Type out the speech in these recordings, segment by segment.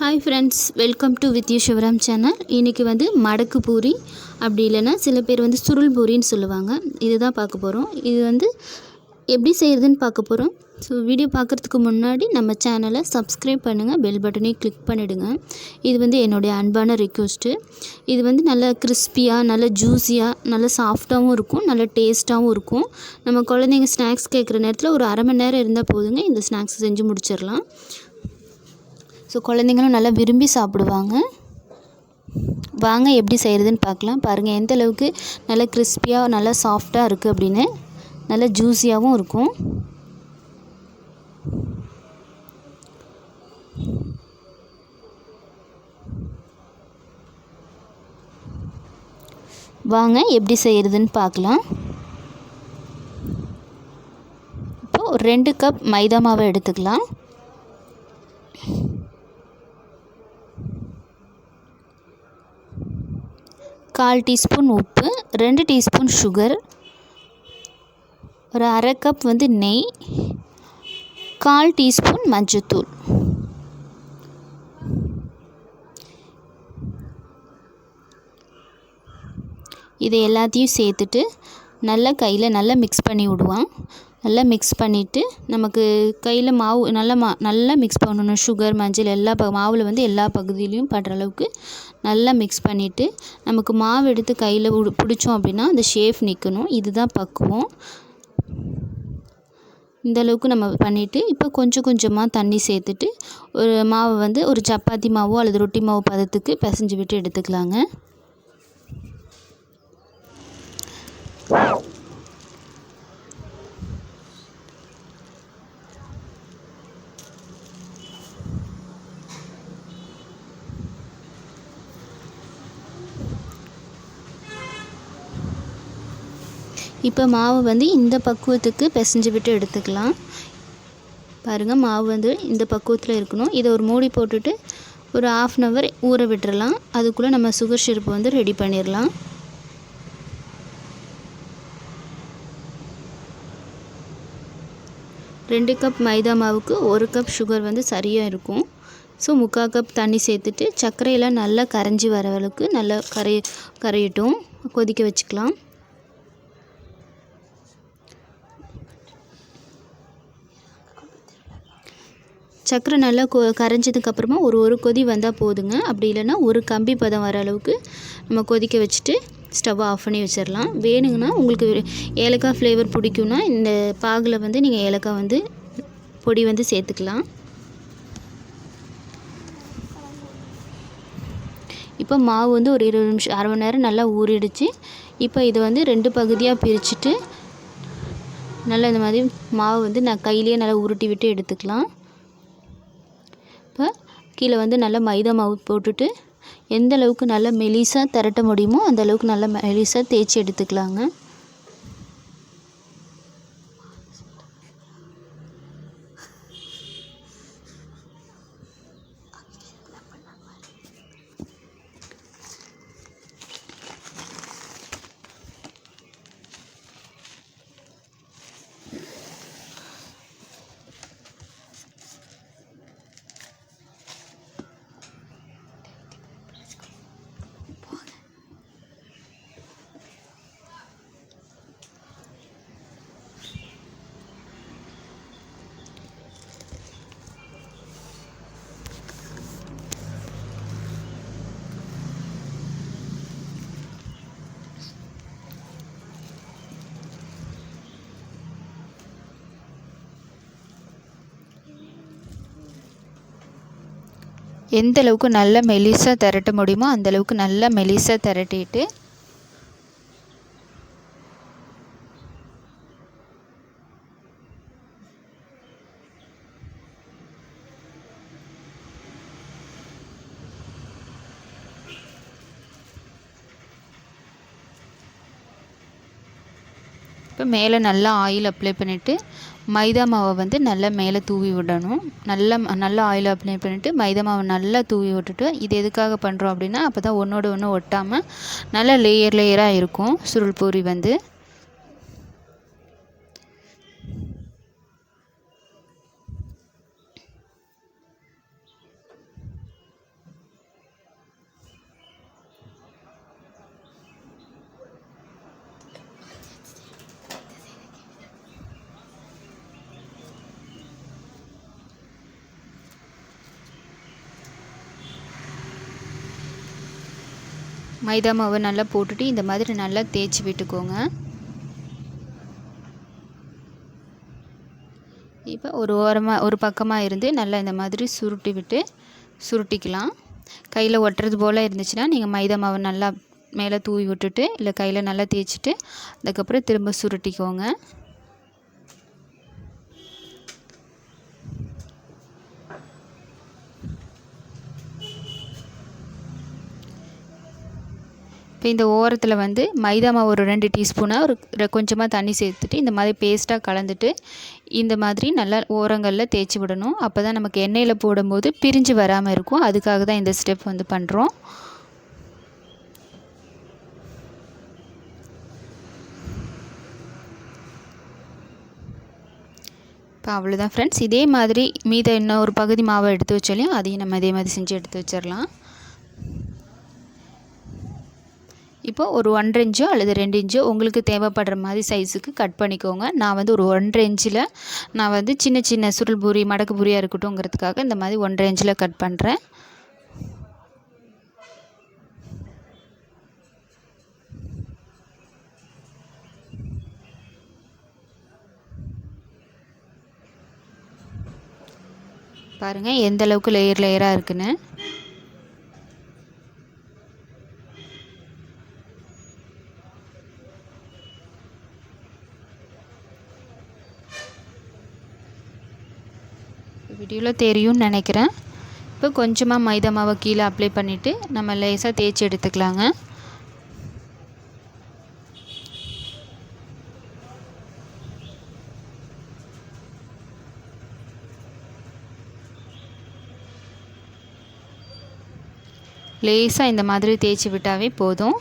Hi friends welcome to with you Sivaram channel இன்றைக்கி வந்து மடக்கு பூரி அப்படி இல்லைன்னா சில பேர் வந்து சுருள் பூரின்னு சொல்லுவாங்க. இதுதான் பார்க்க போகிறோம் இது வந்து எப்படி செய்கிறதுன்னு பார்க்க போகிறோம் ஸோ வீடியோ பார்க்குறதுக்கு முன்னாடி நம்ம சேனலை சப்ஸ்கிரைப் பண்ணுங்கள் பெல் பட்டனையும் கிளிக் பண்ணிவிடுங்க இது வந்து என்னுடைய அன்பான ரிக்வெஸ்ட்டு இது வந்து நல்லா கிறிஸ்பியாக நல்ல ஜூஸியாக நல்ல சாஃப்டாகவும் இருக்கும் நல்ல டேஸ்ட்டாகவும் இருக்கும். நம்ம குழந்தைங்க ஸ்நாக்ஸ் கேட்குற நேரத்தில் ஒரு அரை மணி நேரம் இருந்தால் போதுங்க. இந்த ஸ்நாக்ஸ் செஞ்சு முடிச்சிடலாம். ஸோ குழந்தைங்களும் நல்லா விரும்பி சாப்பிடுவாங்க. வாங்க எப்படி செய்கிறதுன்னு பார்க்கலாம். பாருங்கள் எந்த அளவுக்கு நல்லா கிறிஸ்பியாக நல்லா சாஃப்டாக இருக்குது அப்படின்னு. நல்லா ஜூஸியாகவும் இருக்கும். வாங்க எப்படி செய்கிறதுன்னு பார்க்கலாம். இப்போது ஒரு ரெண்டு கப் மைதா மாவை எடுத்துக்கலாம். கால் டீஸ்பூன் உப்பு ரெண்டு டீஸ்பூன் சுகர் ஒரு அரை கப் வந்து நெய் கால் டீஸ்பூன் மஞ்சத்தூள். இதை எல்லாத்தையும் சேர்த்துட்டு நல்லா கையில் நல்லா மிக்ஸ் பண்ணி விடுவான் நல்லா மிக்ஸ் பண்ணிவிட்டு நமக்கு கையில் மாவு நல்லா மா நல்லா மிக்ஸ் பண்ணணும். சுகர் மஞ்சள் எல்லா ப மாவில் வந்து எல்லா பகுதியிலையும் படுற அளவுக்கு நல்லா மிக்ஸ் பண்ணிவிட்டு நமக்கு மாவு எடுத்து கையில் உடு பிடிச்சோம் அப்படின்னா அந்த ஷேஃப் நிற்கணும் இதுதான் பக்குவம். இந்த அளவுக்கு நம்ம பண்ணிவிட்டு இப்போ கொஞ்சம் கொஞ்சமாக தண்ணி சேர்த்துட்டு ஒரு மாவை வந்து ஒரு சப்பாத்தி மாவோ அல்லது ரொட்டி மாவு பதத்துக்கு பிசைஞ்சு விட்டு எடுத்துக்கலாங்க. இப்போ மாவு வந்து இந்த பக்குவத்துக்கு பிசைஞ்சு விட்டு எடுத்துக்கலாம். பாருங்கள் மாவு வந்து இந்த பக்குவத்தில் இருக்கணும். இதை ஒரு மூடி போட்டுட்டு ஒரு ஆஃப் அன் ஹவர் ஊற விட்டுறலாம். அதுக்குள்ளே நம்ம சுகர் சிரப்பு வந்து ரெடி பண்ணிடலாம் ரெண்டு கப் மைதா மாவுக்கு ஒரு கப் சுகர் வந்து சரியாக இருக்கும். ஸோ முக்கால் கப் தண்ணி சேர்த்துட்டு சர்க்கரையெல்லாம் நல்லா கரைஞ்சி வர அளவுக்கு நல்லா கரை கரையட்டும். கொதிக்க வச்சுக்கலாம். சர்க்கரை நல்லா கொ கரைஞ்சதுக்கப்புறமா ஒரு ஒரு கொதி வந்தால் போதுங்க. அப்படி இல்லைன்னா ஒரு கம்பி பதம் வர அளவுக்கு நம்ம கொதிக்க வச்சுட்டு ஸ்டவ்வை ஆஃப் பண்ணி வச்சிடலாம் வேணுங்கன்னா உங்களுக்கு ஏலக்காய் ஃப்ளேவர் பிடிக்கும்னா இந்த பாகில் வந்து நீங்கள் ஏலக்காய் வந்து பொடி வந்து சேர்த்துக்கலாம். இப்போ மாவு வந்து ஒரு இருபது நிமிஷம் அரை மணி நேரம் நல்லா ஊறிடுச்சு. இப்போ இதை வந்து ரெண்டு பகுதியாக பிரிச்சுட்டு நல்லா இந்த மாதிரி மாவு வந்து நான் கையிலேயே நல்லா உருட்டி விட்டு எடுத்துக்கலாம். இப்போ கீழே வந்து நல்லா மைதா மாவு போட்டுட்டு எந்த அளவுக்கு நல்லா மெலிசாக திரட்ட முடியுமோ அந்த அளவுக்கு நல்லா மெலிசாக தேய்ச்சி எடுத்துக்கலாங்க. எந்த அளவுக்கு நல்லா மெலிசாக திரட்ட முடியுமோ அந்த அளவுக்கு நல்லா மெலிசாக திரட்டிட்டு இப்போ மேலே நல்லா ஆயில் அப்ளை பண்ணிவிட்டு மைதா மாவை வந்து நல்லா மேலே தூவி விடணும். நல்லா நல்லா ஆயில் அப்ளை பண்ணிவிட்டு மைதா மாவை நல்லா தூவி விட்டுட்டு இது எதுக்காக பண்ணுறோம் அப்படின்னா அப்போ தான் ஒன்றோட ஒன்று ஒட்டாமல் நல்லா லேயர் லேயராக இருக்கும். சுருள் பூரி வந்து. மைதா மாவை நல்லா போட்டுட்டு இந்த மாதிரி நல்லா தேய்ச்சி விட்டுக்கோங்க. இப்போ ஒரு ஓரமாக ஒரு பக்கமாக இருந்து நல்லா இந்த மாதிரி சுருட்டி விட்டு சுருட்டிக்கலாம். கையில் ஒட்டுறது போல் இருந்துச்சுன்னா நீங்கள் மைதா மாவை நல்லா மேலே தூவி விட்டுட்டு இல்லை கையில் நல்லா தேய்ச்சிட்டு அதுக்கப்புறம் திரும்ப சுருட்டிக்கோங்க. இப்போ இந்த ஓரத்தில் வந்து மைதா மாவு ஒரு ரெண்டு டீஸ்பூனாக ஒரு கொஞ்சமாக தண்ணி சேர்த்துட்டு இந்த மாதிரி பேஸ்ட்டாக கலந்துட்டு இந்த மாதிரி நல்லா ஓரங்களில் தேய்ச்சி விடணும். அப்போ தான் நமக்கு எண்ணெயில் போடும்போது பிரிஞ்சு வராமல் இருக்கும். அதுக்காக தான் இந்த ஸ்டெப் வந்து பண்ணுறோம் இப்போ அவ்வளோதான் ஃப்ரெண்ட்ஸ் இதே மாதிரி மீத இன்னும் ஒரு பகுதி மாவை எடுத்து வச்சாலையும் அதையும் நம்ம இதே மாதிரி செஞ்சு எடுத்து வச்சிடலாம் இப்போ ஒரு ஒன்றரை இன்ச்சோ அல்லது ரெண்டு இன்ச்சோ உங்களுக்கு தேவைப்படுற மாதிரி சைஸுக்கு கட் பண்ணிக்கோங்க. நான் வந்து ஒரு ஒன்றரை இன்ச்சில் நான் வந்து சின்ன சின்ன சுருள் பூரி மடக்கு பூரியாக இருக்கட்டும்ங்கிறதுக்காக இந்த மாதிரி ஒன்றரை இன்ச்சில் கட் பண்ணுறேன் பாருங்கள் எந்த அளவுக்கு லேயர் லேயராக இருக்குன்னு. வீடியோவில் தெரியும்னு நினைக்கிறேன். இப்போ கொஞ்சமாக மைதா மாவை கீழே அப்ளை பண்ணிவிட்டு நம்ம லேசாக தேய்ச்சி எடுத்துக்கலாங்க. லேசாக இந்த மாதிரி தேய்ச்சி விட்டாவே போதும்.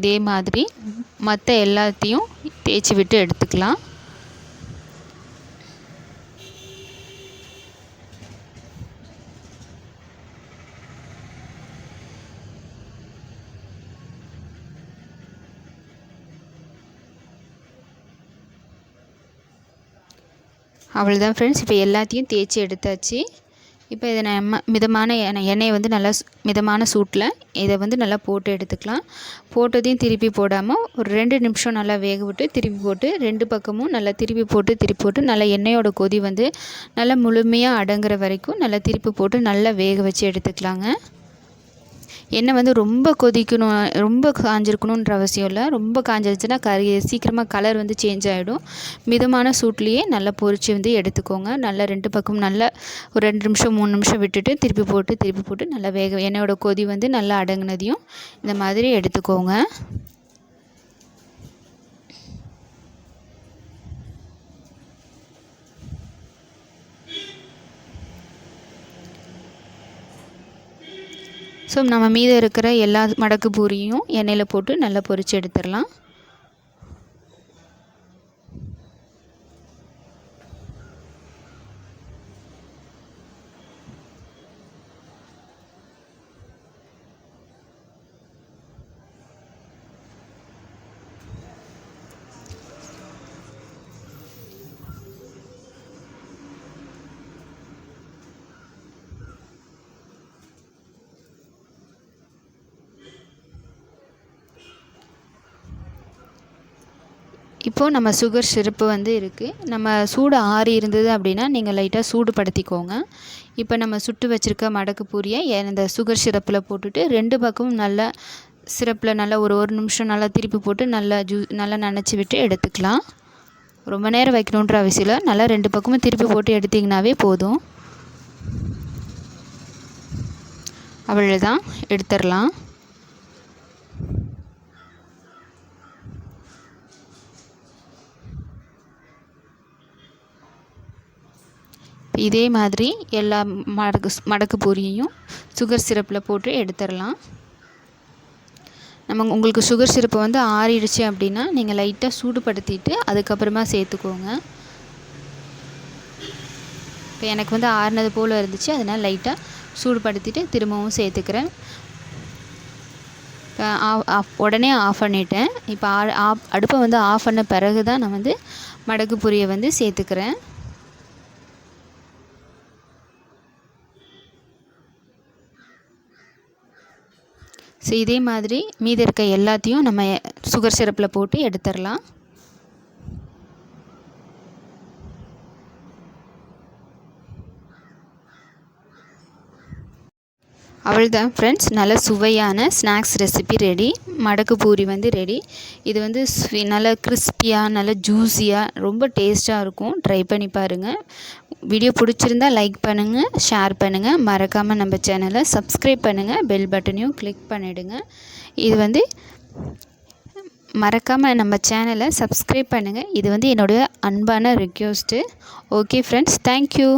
இதே மாதிரி மற்ற எல்லாத்தையும் தேய்ச்சி விட்டு எடுத்துக்கலாம். அவ்வளோதான் ஃப்ரெண்ட்ஸ் இப்போ எல்லாத்தையும் தேய்ச்சி எடுத்தாச்சு. இப்போ இதை நம்ம மிதமான எண்ணெய் எண்ணெயை வந்து நல்லா மிதமான சூட்டில் இதை வந்து நல்லா போட்டு எடுத்துக்கலாம். போட்டதையும் திருப்பி போடாமல் ஒரு ரெண்டு நிமிஷம் நல்லா வேக விட்டு திருப்பி போட்டு ரெண்டு பக்கமும் நல்லா திருப்பி போட்டு திருப்பி போட்டு நல்லா எண்ணெயோட கொதி வந்து நல்லா முழுமையாக அடங்குற வரைக்கும் நல்லா திருப்பி போட்டு நல்லா வேக வச்சு எடுத்துக்கலாங்க. எண்ணெய் வந்து ரொம்ப கொதிக்கணும் ரொம்ப காஞ்சிருக்கணுன்ற அவசியம் இல்லை. ரொம்ப காஞ்சிருச்சுன்னா கறி சீக்கிரமாக கலர் வந்து சேஞ்ச் ஆகிடும் மிதமான சூட்லேயே நல்லா பொறிச்சு வந்து எடுத்துக்கோங்க. நல்லா ரெண்டு பக்கம் நல்லா ஒரு ரெண்டு நிமிஷம் மூணு நிமிஷம் விட்டுட்டு திருப்பி போட்டு திருப்பி போட்டு நல்லா வேக எண்ணெயோட கொதி வந்து நல்லா அடங்கினதையும் இந்த மாதிரி எடுத்துக்கோங்க. ஸோ நம்ம மீதம் இருக்கிற எல்லா மடக்கு பூரியும் எண்ணெயில் போட்டு நல்லா பொரித்து எடுத்துடலாம். இப்போது நம்ம சுகர் சிரப்பு வந்து இருக்குது நம்ம சூடு ஆறி இருந்தது அப்படின்னா நீங்கள் லைட்டாக சூடுபடுத்திக்கோங்க. இப்போ நம்ம சுட்டு வச்சுருக்க மடக்கு பூரியை இந்த சுகர் சிரப்பில் போட்டுட்டு ரெண்டு பக்கமும் நல்லா சிரப்பில் நல்லா ஒரு ஒரு நிமிஷம் நல்லா திருப்பி போட்டு நல்லா ஜூ நல்லா நனைச்சி விட்டு எடுத்துக்கலாம். ரொம்ப நேரம் வைக்கணுன்ற அவசியம் இல்லை. நல்லா ரெண்டு பக்கமும் திருப்பி போட்டு எடுத்திங்கனாவே போதும். அவ்வளோதான் எடுத்துடலாம். இதே மாதிரி எல்லா மடக்கு மடக்கு பூரியையும் சுகர் சிரப்பில் போட்டு எடுத்துடலாம். நம்ம உங்களுக்கு சுகர் சிரப்பு வந்து ஆறிடுச்சு அப்படின்னா நீங்கள் லைட்டாக சூடுபடுத்திட்டு அதுக்கப்புறமா சேர்த்துக்கோங்க. இப்போ எனக்கு வந்து ஆறுனது போல் இருந்துச்சு அதனால் லைட்டாக சூடுபடுத்திட்டு திரும்பவும் சேர்த்துக்கிறேன். உடனே ஆஃப் பண்ணிட்டேன். இப்போ ஆஃப் அடுப்பை வந்து ஆஃப் பண்ண பிறகு தான் நான் வந்து மடக்கு பொரியை வந்து சேர்த்துக்கிறேன். ஸோ இதே மாதிரி மீதி இருக்க எல்லாத்தையும் நம்ம சுகர் சிரப்பில் போட்டு எடுத்துடலாம். அவ்வளோதான் ஃப்ரெண்ட்ஸ் நல்ல சுவையான ஸ்நாக்ஸ் ரெசிபி ரெடி மடக்கு பூரி வந்து ரெடி இது வந்து ஸ்வி- நல்ல கிறிஸ்பியாக நல்ல ஜூஸியாக ரொம்ப டேஸ்ட்டாக இருக்கும். ட்ரை பண்ணி பாருங்கள் வீடியோ பிடிச்சிருந்தா லைக் பண்ணுங்கள் ஷேர் பண்ணுங்கள் மறக்காமல் நம்ம சேனலை சப்ஸ்கிரைப் பண்ணுங்கள் பெல் பட்டனையும் கிளிக் பண்ணிவிடுங்க இது வந்து மறக்காமல் நம்ம சேனலை சப்ஸ்கிரைப் பண்ணுங்கள் இது வந்து என்னுடைய அன்பான ரிக்வெஸ்ட்டு ஓகே ஃப்ரெண்ட்ஸ் தேங்க்யூ